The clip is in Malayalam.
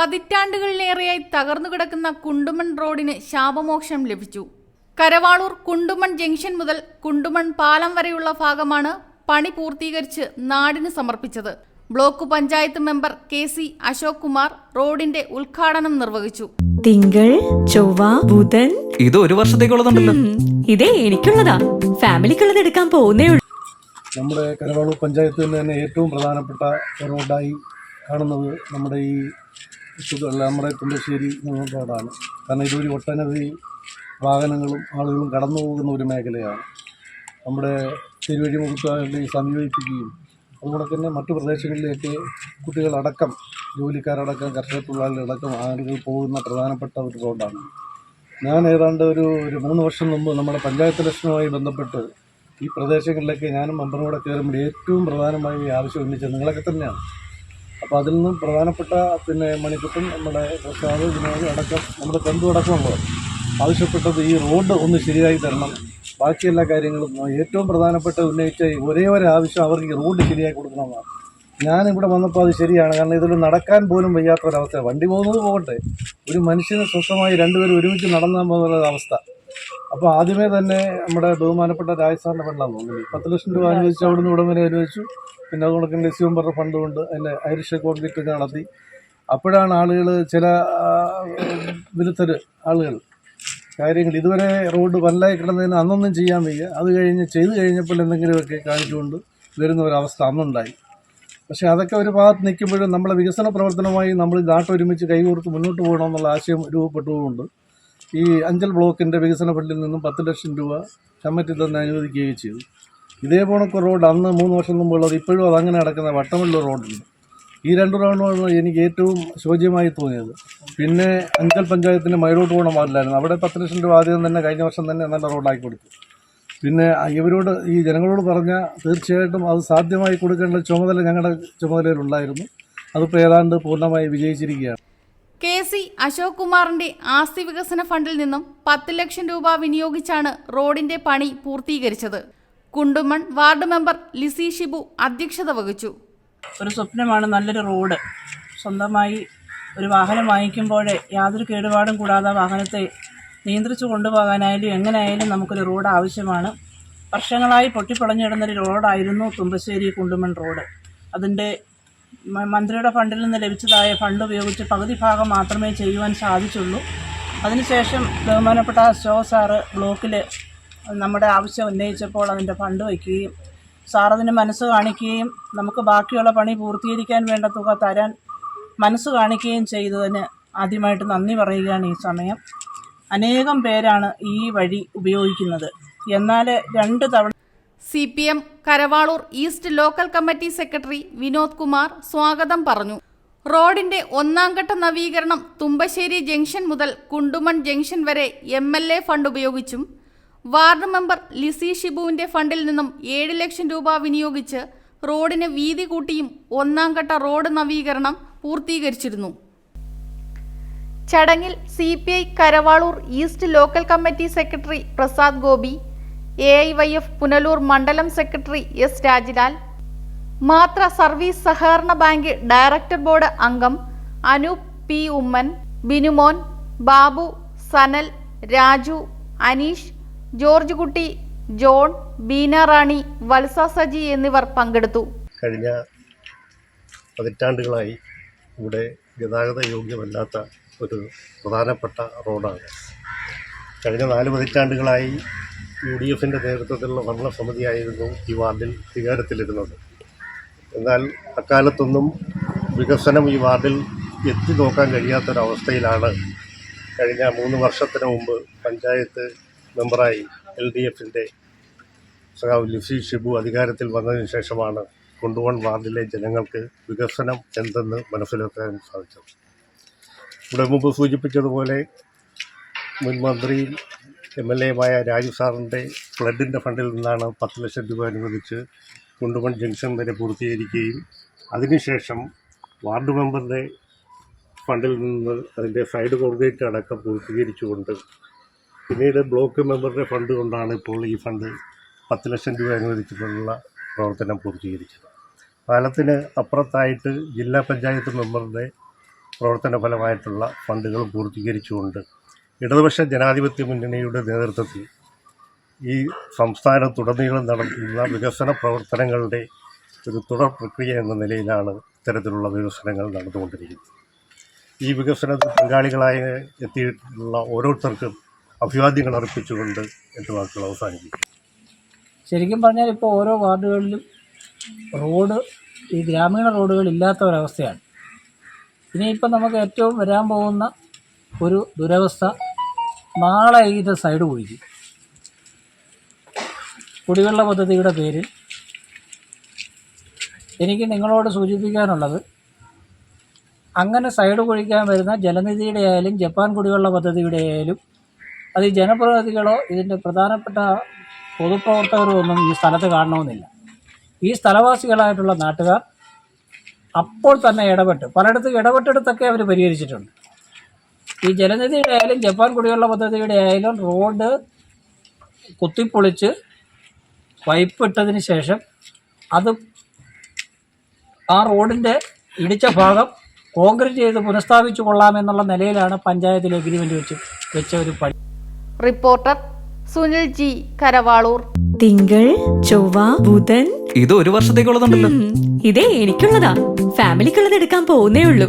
പതിറ്റാണ്ടുകളിലേറെയായി തകർന്നു കിടക്കുന്ന കുണ്ടുമൺ റോഡിന് ശാപമോക്ഷം ലഭിച്ചു. കരവാളൂർ കുണ്ടുമൺ ജംഗ്ഷൻ മുതൽ കുണ്ടുമൺ പാലം വരെയുള്ള ഭാഗമാണ് പണി പൂർത്തീകരിച്ച് നാടിന് സമർപ്പിച്ചത്. Block panchayat member K C Ashok Kumar റോഡിന്റെ ഉദ്ഘാടനം നിർവഹിച്ചു. തിങ്കൾ ചൊവ്വ ബുധൻ. ഇത് ഒരു വർഷത്തേക്കുള്ളതുണ്ടല്ലോ. ഇതേ എനിക്കുള്ളതാ. ഫാമിലിക്കുള്ളത് എടുക്കാൻ പോകുന്നേ ഉള്ളൂ. നമ്മുടെ കരവാളൂർ പഞ്ചായത്തിന് തന്നെ ഏറ്റവും പ്രധാനപ്പെട്ട റോഡായി കാണുന്നത് നമ്മുടെ ഈ നമ്മുടെ തുമ്പശ്ശേരി റോഡാണ്. കാരണം ഇതൊരു ഒട്ടനവധി വാഹനങ്ങളും ആളുകളും കടന്നു പോകുന്ന ഒരു മേഖലയാണ്. നമ്മുടെ തിരുവഴി മുഖത്തുമായി സമീപിക്കുകയും അതുപോലെ തന്നെ മറ്റു പ്രദേശങ്ങളിലേക്ക് കുട്ടികളടക്കം ജോലിക്കാരടക്കം കർഷക തൊഴിലാളികളടക്കം ആളുകൾ പോകുന്ന പ്രധാനപ്പെട്ട ഒരു റോഡാണ്. ഞാൻ ഏതാണ്ട് ഒരു ഒരു മൂന്ന് വർഷം മുമ്പ് നമ്മുടെ പഞ്ചായത്ത് ഇലക്ഷനുമായി ബന്ധപ്പെട്ട് ഈ പ്രദേശങ്ങളിലേക്ക് ഞാനും മെമ്പറും കൂടെ കയറുമ്പോൾ ഏറ്റവും പ്രധാനമായി ആവശ്യം ഉന്നയിച്ചത് നിങ്ങളൊക്കെ തന്നെയാണ്. അപ്പോൾ അതിൽ നിന്നും പ്രധാനപ്പെട്ട പിന്നെ മണിക്കുട്ടൻ നമ്മുടെ പ്രസാദ് വിനോദ് അടക്കം നമ്മുടെ ബന്ധു അടക്കമുള്ളത് ആവശ്യപ്പെട്ടത് ഈ റോഡ് ഒന്ന് ശരിയായി തരണം. ബാക്കി എല്ലാ കാര്യങ്ങളും ഏറ്റവും പ്രധാനപ്പെട്ട ഉന്നയിച്ച ഒരേ ഒരു ആവശ്യം അവർക്ക് ഈ റോഡ് ശരിയായി കൊടുക്കണമെന്നാണ്. ഞാനിവിടെ വന്നപ്പോൾ അത് ശരിയാണ്. കാരണം ഇതിൽ നടക്കാൻ പോലും വയ്യാത്തൊരവസ്ഥ വണ്ടി പോകുന്നത് പോകട്ടെ. ഒരു മനുഷ്യന് സ്വസ്ഥമായി രണ്ടുപേരും ഒരുമിച്ച് നടന്നാൽ പോകുന്ന അവസ്ഥ അപ്പോൾ ആദ്യമേ തന്നെ നമ്മുടെ ബഹുമാനപ്പെട്ട രാജസ്ഥാനിന്റെ ഫണ്ടാണ് തോന്നുന്നത് പത്ത് ലക്ഷം രൂപ അനുവദിച്ച് അവിടെ നിന്ന് വരെ അനുവദിച്ചു. പിന്നെ അതുകൊണ്ട് തന്നെ പറഞ്ഞ ഫണ്ട് കൊണ്ട് അതിന്റെ ഐറിഷ് കോൺക്രീറ്റ് ഒക്കെ നടത്തി. അപ്പോഴാണ് ആളുകൾ ചില വിരുദ്ധർ ആളുകൾ കാര്യങ്ങൾ ഇതുവരെ റോഡ് വല്ലായി കിടന്നതിന് അന്നൊന്നും ചെയ്യാൻ വയ്യ. അത് കഴിഞ്ഞ് ചെയ്തു കഴിഞ്ഞപ്പോൾ എന്തെങ്കിലുമൊക്കെ കാണിച്ചുകൊണ്ട് വരുന്ന ഒരവസ്ഥ അന്നുണ്ടായി. പക്ഷേ അതൊക്കെ ഒരു ഭാഗത്ത് നിൽക്കുമ്പോഴും നമ്മളെ വികസന പ്രവർത്തനമായി നമ്മൾ നാട്ടൊരുമിച്ച് കൈകോർത്ത് മുന്നോട്ട് പോകണമെന്നുള്ള ആശയം രൂപപ്പെട്ടുകൊണ്ട് ഈ അഞ്ചൽ ബ്ലോക്കിന്റെ വികസന ഫണ്ടിൽ നിന്നും പത്ത് ലക്ഷം രൂപ കമ്മിറ്റി തന്നെ അനുവദിക്കുകയും ചെയ്തു. ഇതേ പോണക്ക് റോഡ് അന്ന് മൂന്ന് വർഷം മുമ്പുള്ളത് ഇപ്പോഴും അതങ്ങനെ നടക്കുന്ന വട്ടമുള്ള റോഡുണ്ട് ഈ രണ്ട് റോഡുമാണ് എനിക്ക് ഏറ്റവും ശോച്യമായി തോന്നിയത്. പിന്നെ അഞ്ചൽ പഞ്ചായത്തിന് മൈലോട്ട് പോകണം പാടില്ലായിരുന്നു അവിടെ പത്ത് ലക്ഷം രൂപ ആദ്യം തന്നെ കഴിഞ്ഞ വർഷം തന്നെ നല്ല റോഡാക്കി കൊടുത്തു. പിന്നെ ഇവരോട് ഈ ജനങ്ങളോട് പറഞ്ഞാൽ തീർച്ചയായിട്ടും അത് സാധ്യമായി കൊടുക്കേണ്ട ചുമതല ഞങ്ങളുടെ ചുമതലയിലുണ്ടായിരുന്നു. അതിപ്പോൾ ഏതാണ്ട് പൂർണമായി വിജയിച്ചിരിക്കുകയാണ്. കെ സി അശോക് കുമാറിന്റെ ആസ്തി വികസന ഫണ്ടിൽ നിന്നും പത്ത് ലക്ഷം രൂപ വിനിയോഗിച്ചാണ് റോഡിന്റെ പണി പൂർത്തീകരിച്ചത്. കുണ്ടുമൺ വാർഡ് മെമ്പർ ലിസി ഷിബു അധ്യക്ഷത വഹിച്ചു. ഒരു സ്വപ്നമാണ് നല്ലൊരു റോഡ്. സ്വന്തമായി ഒരു വാഹനം വാങ്ങിക്കുമ്പോഴേ യാതൊരു കേടുപാടും കൂടാതെ വാഹനത്തെ നിയന്ത്രിച്ചു കൊണ്ടുപോകാനായാലും എങ്ങനെയായാലും നമുക്കൊരു റോഡ് ആവശ്യമാണ്. വർഷങ്ങളായി പൊട്ടിപ്പൊളഞ്ഞു കിടന്നൊരു റോഡായിരുന്നു തുമ്പശ്ശേരി കുണ്ടുമൺ റോഡ്. അതിന്റെ മന്ത്രിയുടെ ഫണ്ടിൽ നിന്ന് ലഭിച്ചതായ ഫണ്ട് ഉപയോഗിച്ച് പകുതി ഭാഗം മാത്രമേ ചെയ്യുവാൻ സാധിച്ചുള്ളൂ. അതിനുശേഷം ബഹുമാനപ്പെട്ട ഷോ സാറ് ബ്ലോക്കിൽ നമ്മുടെ ആവശ്യം ഉന്നയിച്ചപ്പോൾ അതിന്റെ ഫണ്ട് വയ്ക്കുകയും സാർ മനസ്സ് കാണിക്കുകയും നമുക്ക് ബാക്കിയുള്ള പണി പൂർത്തീകരിക്കാൻ വേണ്ട തുക തരാൻ മനസ്സ് കാണിക്കുകയും ചെയ്തതിന് ആദ്യമായിട്ട് നന്ദി പറയുകയാണ് ഈ സമയം. അനേകം പേരാണ് ഈ വഴി ഉപയോഗിക്കുന്നത്. എന്നാൽ രണ്ട് തവണ C P M Karavaloor east local committee secretary Vinod Kumar സ്വാഗതം പറഞ്ഞു. റോഡിന്റെ ഒന്നാം ഘട്ട നവീകരണം തുമ്പശ്ശേരി ജംഗ്ഷൻ മുതൽ കുണ്ടുമൺ ജംഗ്ഷൻ വരെ എം എൽ എ ഫണ്ട് ഉപയോഗിച്ചും വാർഡ് മെമ്പർ ലിസി ഷിബുവിന്റെ ഫണ്ടിൽ നിന്നും ഏഴ് ലക്ഷം രൂപ വിനിയോഗിച്ച് റോഡിന് വീതി കൂട്ടിയും ഒന്നാം ഘട്ട റോഡ് നവീകരണം പൂർത്തീകരിച്ചിരുന്നു. ചടങ്ങിൽ C P I Karavaloor east local committee secretary Prasad Gopi A I Y F Punalur മണ്ഡലം സെക്രട്ടറി എസ് രാജിലാൽ. മാത്ര സർവീസ് സഹകരണ ബാങ്ക് ഡയറക്ടർ ബോർഡ് അംഗം Anoop P Oommen Binumon Babu Sanal Raju Aneesh George Kutty John Beena Rani Valsa Saji എന്നിവർ പങ്കെടുത്തു. കഴിഞ്ഞ പതിറ്റാണ്ടുകളായി ഇവിടെ ഗതാഗത യോഗ്യമല്ലാത്ത ഒരു പ്രധാനപ്പെട്ട റോഡാണ്. കഴിഞ്ഞ നാല് പതിറ്റാണ്ടുകളായി യു ഡി എഫിന്റെ നേതൃത്വത്തിലുള്ള ഭരണസമിതിയായിരുന്നു ഈ വാർഡിൽ അധികാരത്തിലിരുന്നത് എന്നാൽ അക്കാലത്തൊന്നും വികസനം ഈ വാർഡിൽ എത്തി നോക്കാൻ കഴിയാത്തൊരവസ്ഥയിലാണ് കഴിഞ്ഞ മൂന്ന് വർഷത്തിന് മുമ്പ് പഞ്ചായത്ത് മെമ്പറായി എൽ ഡി എഫിന്റെ സഖാവ് ലിസി ഷിബു അധികാരത്തിൽ വന്നതിന് ശേഷമാണ് കുണ്ടുവൺ വാർഡിലെ ജനങ്ങൾക്ക് വികസനം എന്തെന്ന് മനസ്സിലാക്കാൻ സാധിച്ചത്. ഇവിടെ മുമ്പ് സൂചിപ്പിച്ചതുപോലെ മുൻ മന്ത്രിയും എം എൽ എയുമായ രാജു സാറിന്റെ ഫ്ലഡിന്റെ ഫണ്ടിൽ നിന്നാണ് പത്ത് ലക്ഷം രൂപ അനുവദിച്ച് കുണ്ടുമൺ ജംഗ്ഷൻ വരെ പൂർത്തീകരിക്കുകയും അതിനുശേഷം വാർഡ് മെമ്പറുടെ ഫണ്ടിൽ നിന്ന് അതിന്റെ സൈഡ് കോൺക്രീറ്റ് അടക്കം പൂർത്തീകരിച്ചുകൊണ്ട് പിന്നീട് ബ്ലോക്ക് മെമ്പറുടെ ഫണ്ട് കൊണ്ടാണ് ഇപ്പോൾ ഈ ഫണ്ട് പത്ത് ലക്ഷം രൂപ അനുവദിച്ചിട്ടുള്ള പ്രവർത്തനം പൂർത്തീകരിച്ചത്. പാലത്തിന് അപ്പുറത്തായിട്ട് ജില്ലാ പഞ്ചായത്ത് മെമ്പറുടെ പ്രവർത്തന ഫലമായിട്ടുള്ള ഫണ്ടുകൾ പൂർത്തീകരിച്ചുകൊണ്ട് ഇടതുപക്ഷ ജനാധിപത്യ മുന്നണിയുടെ നേതൃത്വത്തിൽ ഈ സംസ്ഥാനത്തുടനീളം നടത്തുന്ന വികസന പ്രവർത്തനങ്ങളുടെ ഒരു തുടർ പ്രക്രിയ എന്ന നിലയിലാണ് ഇത്തരത്തിലുള്ള വികസനങ്ങൾ നടന്നുകൊണ്ടിരിക്കുന്നത്. ഈ വികസനത്തിൽ പങ്കാളികളായി എത്തിയിട്ടുള്ള ഓരോരുത്തർക്കും അഭിവാദ്യങ്ങൾ അർപ്പിച്ചുകൊണ്ട് എന്റെ വാക്കുകൾ അവസാനിപ്പിക്കും ശരിക്കും പറഞ്ഞാൽ ഇപ്പോൾ ഓരോ വാർഡുകളിലും റോഡ് ഈ ഗ്രാമീണ റോഡുകൾ ഇല്ലാത്ത ഒരവസ്ഥയാണ്. ഇനിയിപ്പോൾ നമുക്ക് ഏറ്റവും വരാൻ പോകുന്ന ഒരു ദുരവസ്ഥ നാളെ ഇത് സൈഡ് കുഴിക്കും. കുടിവെള്ള പദ്ധതിയുടെ പേരിൽ എനിക്ക് നിങ്ങളോട് സൂചിപ്പിക്കാനുള്ളത് അങ്ങനെ സൈഡ് കുഴിക്കാൻ വരുന്ന ജലനിധിയുടെ ആയാലും ജപ്പാൻ കുടിവെള്ള പദ്ധതിയുടെ ആയാലും അത് ഈ ജനപ്രതിനിധികളോ ഇതിന്റെ പ്രധാനപ്പെട്ട പൊതുപ്രവർത്തകരോ ഒന്നും ഈ സ്ഥലത്ത് കാണണമെന്നില്ല. ഈ സ്ഥലവാസികളായിട്ടുള്ള നാട്ടുകാർ അപ്പോൾ തന്നെ ഇടപെട്ട് പലയിടത്തും ഇടപെട്ടെടുത്തൊക്കെ അവർ പരിഹരിച്ചിട്ടുണ്ട്. ഈ ജലനിധിയുടെ ആയാലും ജപ്പാൻ കുടിവെള്ള പദ്ധതിയുടെ ആയാലും റോഡ് കുത്തിപ്പൊളിച്ച് പൈപ്പ് ഇട്ടതിന് ശേഷം അത് ആ റോഡിന്റെ ഇടിച്ച ഭാഗം കോൺക്രീറ്റ് ചെയ്ത് പുനഃസ്ഥാപിച്ചു കൊള്ളാമെന്നുള്ള നിലയിലാണ് പഞ്ചായത്തിൽ എഗ്രിമെന്റ് വെച്ച് വെച്ച ഒരു പണി. Reporter Sunil G Karavaloor. തിങ്കൾ ചൊവ്വ ബുധൻ. ഇത് ഒരു വർഷത്തേക്കുള്ളതുണ്ടല്ലോ. ഇതേ എനിക്കുള്ളതാ. ഫാമിലിക്കുള്ളത് എടുക്കാൻ പോകുന്നേ ഉള്ളൂ.